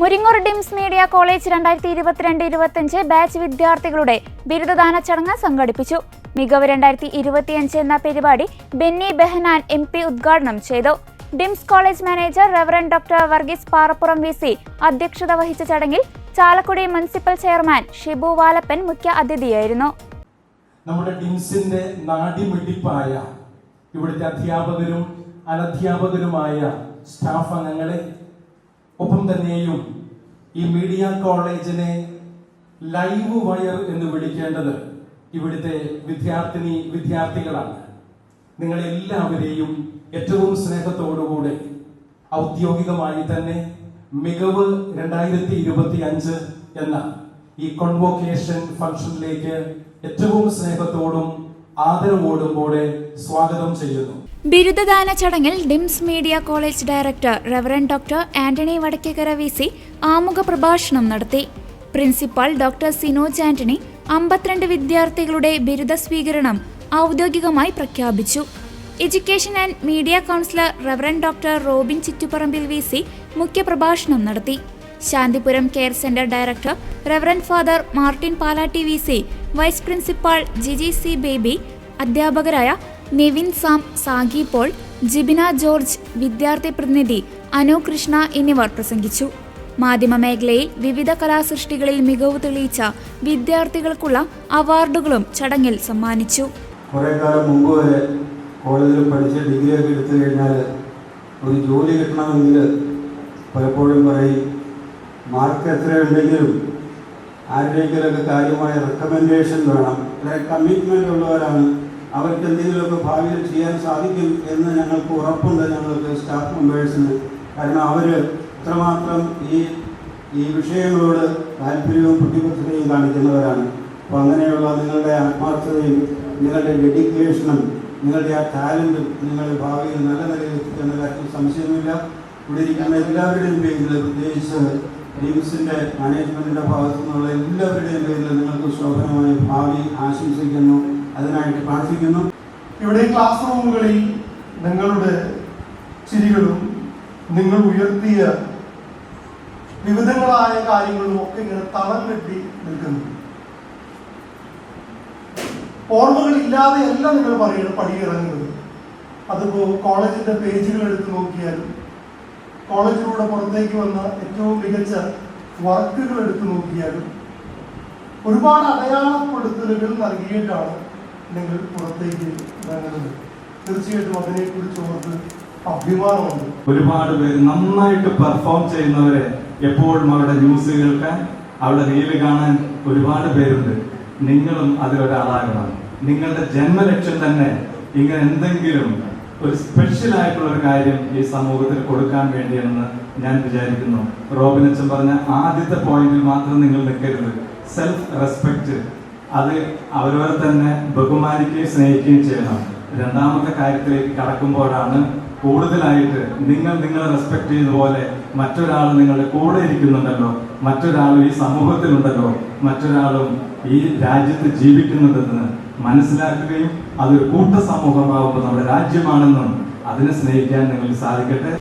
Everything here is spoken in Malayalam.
മുരിങ്ങൂർ ഡിംസ് മീഡിയ കോളേജ് രണ്ടായിരത്തി ഇരുപത്തിരണ്ട് ഇരുപത്തിയഞ്ച് ബാച്ച് വിദ്യാർത്ഥികളുടെ ബിരുദദാന ചടങ്ങ് സംഘടിപ്പിച്ചു. മികവ് രണ്ടായിരത്തി ഇരുപത്തിയഞ്ച് എന്ന പരിപാടി ബെന്നി ബെഹനാൻ എം പി ഉദ്ഘാടനം ചെയ്തു. DIMS college manager reverend doctor Varghese Parappuram V C അധ്യക്ഷത വഹിച്ച ചടങ്ങിൽ ചാലക്കുടി മുനിസിപ്പൽ ചെയർമാൻ ഷിബു വാലപ്പൻ മുഖ്യ അതിഥിയായിരുന്നു. നമ്മുടെ ഡിംസിന്റെ നാടിമിടിപ്പായ ഇവിടുത്തെ അധ്യാപകരും അനധ്യാപകരുമായ സ്റ്റാഫ് അംഗങ്ങളെ ഒപ്പം തന്നെയും ഈ മീഡിയ കോളേജിനെ ലൈവ് വയർ എന്ന് വിളിക്കേണ്ടത് ഇവിടുത്തെ വിദ്യാർത്ഥിനി വിദ്യാർത്ഥികളാണ്. നിങ്ങളെല്ലാവരെയും ഏറ്റവും സ്നേഹത്തോടുകൂടെ ഔദ്യോഗികമായി തന്നെ മികവ് രണ്ടായിരത്തി ഇരുപത്തി അഞ്ച് എന്ന ഈ കോൺവോക്കേഷൻ ഫംഗ്ഷനിലേക്ക് ഏറ്റവും സ്നേഹത്തോടും ആദരവോടും കൂടെ സ്വാഗതം ചെയ്യുന്നു. ബിരുദദാന ചടങ്ങിൽ DIMS media college director reverend doctor Antony Vadakkekara V C ആമുഖ പ്രഭാഷണം നടത്തി. പ്രിൻസിപ്പൽ ഡോക്ടർ സിനോജ് ആന്റണി അമ്പത്തിരണ്ട് വിദ്യാർത്ഥികളുടെ ബിരുദ സ്വീകരണം ഔദ്യോഗികമായി പ്രഖ്യാപിച്ചു. Education and media councillor reverend doctor Robin Chittuparambil V C മുഖ്യപ്രഭാഷണം നടത്തി. Shanthipuram care centre director reverend father Martin Palatty V C vice principal Jiji C Baby അധ്യാപകരായ Nivin Sam Sagi Paul Jibina George വിദ്യാർത്ഥി പ്രതിനിധി അനു കൃഷ്ണ എന്നിവർ പ്രസംഗിച്ചു. മാധ്യമ മേഖലയിൽ വിവിധ കലാസൃഷ്ടികളിൽ മികവ് തെളിയിച്ച വിദ്യാർത്ഥികൾക്കുള്ള അവാർഡുകളും ചടങ്ങിൽ സമ്മാനിച്ചു. വരെ കോളേജിൽ പഠിച്ച് ഡിഗ്രിയൊക്കെ എടുത്തു കഴിഞ്ഞാൽ ഒരു ജോലി കിട്ടണമെങ്കിൽ പലപ്പോഴും പറയും മാർക്ക് എത്ര ഉണ്ടെങ്കിലും ആരുടെയെങ്കിലൊക്കെ കാര്യമായ റെക്കമെൻഡേഷൻ വേണം. അല്ലെങ്കിൽ കമ്മിറ്റ്മെന്റ് ഉള്ളവരാണ് അവർക്ക് എന്തെങ്കിലുമൊക്കെ ഭാവിയിൽ ചെയ്യാൻ സാധിക്കും എന്ന് ഞങ്ങൾക്ക് ഉറപ്പുണ്ട് ഞങ്ങൾക്ക് സ്റ്റാഫ് മെമ്പേഴ്സിന് കാരണം അവർ ഇത്രമാത്രം ഈ ഈ വിഷയങ്ങളോട് താല്പര്യവും പ്രതിബദ്ധതയും കാണിക്കുന്നവരാണ്. അപ്പോൾ അങ്ങനെയുള്ള നിങ്ങളുടെ ആത്മാർത്ഥതയും നിങ്ങളുടെ ഡെഡിക്കേഷനും നിങ്ങളുടെ ആ ടാലന്റും നിങ്ങളുടെ ഭാവിയിൽ നല്ല നിലയിൽ എത്തിക്കുന്ന കാര്യത്തിൽ സംശയമില്ല ഇവിടെ ഇരിക്കുന്ന എല്ലാവരുടെയും പേരിൽ പ്രത്യേകിച്ച് ഡീംസിന്റെ മാനേജ്മെന്റിന്റെ ഭാഗത്തു നിന്നുള്ള എല്ലാവരുടെയും പേരിൽ നിങ്ങൾക്ക് ശോഭനമായ ഭാവി ആശംസിക്കുന്നു. അതിനായിട്ട് പ്രാർത്ഥിക്കുന്നു. ഇവിടെ ക്ലാസ് റൂമുകളിൽ നിങ്ങളുടെ ചിരികളും നിങ്ങൾ ഉയർത്തിയ വിവിധങ്ങളായ കാര്യങ്ങളും ഒക്കെ ഇങ്ങനെ തളം കെട്ടി നിൽക്കുന്നു. ഓർമ്മകളില്ലാതെയല്ല നിങ്ങൾ പറയുന്നത് പടിയിറങ്ങുന്നത്. അതിപ്പോ കോളേജിന്റെ പേജുകൾ എടുത്ത് നോക്കിയാൽ കോളേജിലൂടെ പുറത്തേക്ക് വന്ന ഏറ്റവും മികച്ച വർക്കുകൾ എടുത്തു നോക്കിയാലും ഒരുപാട് അടയാളപ്പെടുത്തലുകൾ നൽകിയിട്ടാണ് നിങ്ങൾ പുറത്തേക്ക് വരുന്നത് തീർച്ചയായിട്ടും അതിനെക്കുറിച്ച് ഓർത്ത് അഭിമാനമുണ്ട്. ഒരുപാട് പേര് നന്നായിട്ട് പെർഫോം ചെയ്യുന്നവരെ എപ്പോഴും അവരുടെ ന്യൂസ് കേൾക്കാൻ അവരുടെ റീൽ കാണാൻ ഒരുപാട് പേരുണ്ട്. നിങ്ങളും അതിലൊരാളാകണം നിങ്ങളുടെ ജന്മലക്ഷ്യം തന്നെ ഇങ്ങനെ എന്തെങ്കിലും ഒരു സ്പെഷ്യൽ ആയിട്ടുള്ള ഒരു കാര്യം ഈ സമൂഹത്തിൽ കൊടുക്കാൻ വേണ്ടിയാണെന്ന് ഞാൻ വിചാരിക്കുന്നു. റോബിനച്ചൻ പറഞ്ഞ ആദ്യത്തെ പോയിന്റിൽ മാത്രം നിങ്ങൾ നിൽക്കരുത്. സെൽഫ് റെസ്പെക്റ്റ് അത് അവരവരെ തന്നെ ബഹുമാനിക്കുകയും സ്നേഹിക്കുകയും ചെയ്യണം. രണ്ടാമത്തെ കാര്യത്തിലേക്ക് കടക്കുമ്പോഴാണ് കൂടുതലായിട്ട് നിങ്ങൾ നിങ്ങളെ റെസ്പെക്ട് ചെയ്യുന്ന പോലെ മറ്റൊരാൾ നിങ്ങളുടെ കൂടെ ഇരിക്കുന്നുണ്ടല്ലോ മറ്റൊരാളും ഈ സമൂഹത്തിലുണ്ടല്ലോ മറ്റൊരാളും ഈ രാജ്യത്ത് ജീവിക്കുന്നുണ്ടെന്ന് മനസ്സിലാക്കുകയും അതൊരു കൂട്ട സമൂഹമാകുമ്പോൾ നമ്മുടെ രാജ്യമാണെന്നും അതിനെ സ്നേഹിക്കാൻ നിങ്ങൾക്ക് സാധിക്കട്ടെ.